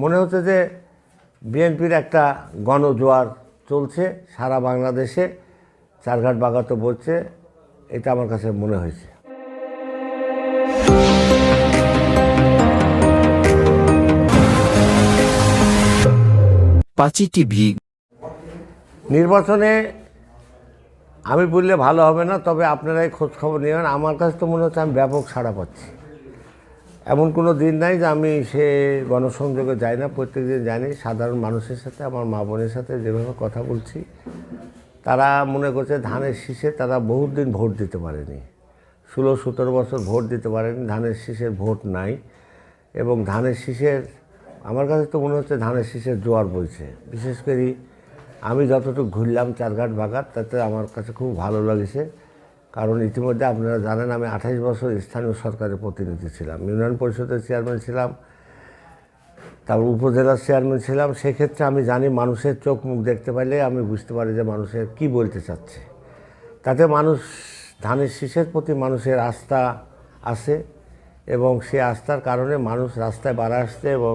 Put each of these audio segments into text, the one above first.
মনে হচ্ছে যে বিএনপির একটা গণজোয়ার চলছে সারা বাংলাদেশে চারঘাট বাগাতো বলছে এটা আমার কাছে মনে হয়েছে। পাঁচি টিভি। নির্বাচনে আমি বললে ভালো হবে না তবে আপনারাই খোঁজ খবর নেবেন। আমার কাছে তো মনে হচ্ছে আমি ব্যাপক সাড়া পাচ্ছি। এমন কোনো দিন নাই যে আমি সে গণসংযোগে যাই না প্রত্যেক দিন জানি সাধারণ মানুষের সাথে, আমার মা বোনের সাথে যেভাবে কথা বলছি, তারা মনে করছে ধানের শীষে তারা বহুত দিন ভোট দিতে পারেনি। ষোলো, সতেরো বছর ভোট দিতে পারেনি, ধানের শীষের ভোট নাই। এবং ধানের শীষের, আমার কাছে তো মনে হচ্ছে ধানের শীষের জোয়ার বইছে। বিশেষ করে আমি যতটুকু ঘুরলাম চারঘাট বাগাত, তাতে আমার কাছে খুব ভালো লাগছে। কারণ ইতিমধ্যে আপনারা জানেন, আমি আঠাশ বছর স্থানীয় সরকারের প্রতিনিধি ছিলাম। ইউনিয়ন পরিষদের চেয়ারম্যান ছিলাম, তারপর উপজেলার চেয়ারম্যান ছিলাম। সেক্ষেত্রে আমি জানি মানুষের চোখ মুখ দেখতে পাইলে আমি বুঝতে পারি যে মানুষের কি বলতে চাচ্ছে। তাতে মানুষ ধানের শীষের প্রতি মানুষের আস্থা আছে এবং সে আস্থার কারণে মানুষ রাস্তায় বাড়া আসছে এবং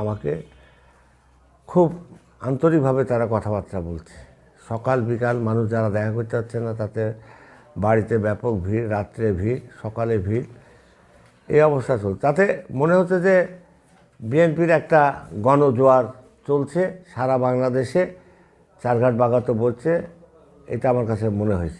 আমাকে খুব আন্তরিকভাবে তারা কথাবার্তা বলছে। সকাল বিকাল মানুষ যারা দেখা করতে পারছে না, তাতে বাড়িতে ব্যাপক ভিড়, রাত্রে ভিড়, সকালে ভিড়, এই অবস্থা চলছে। তাতে মনে হচ্ছে যে বিএনপির একটা গণজোয়ার চলছে, সারা বাংলাদেশে চারঘাট বাগাতো বলছে, এটা আমার কাছে মনে হয়েছে।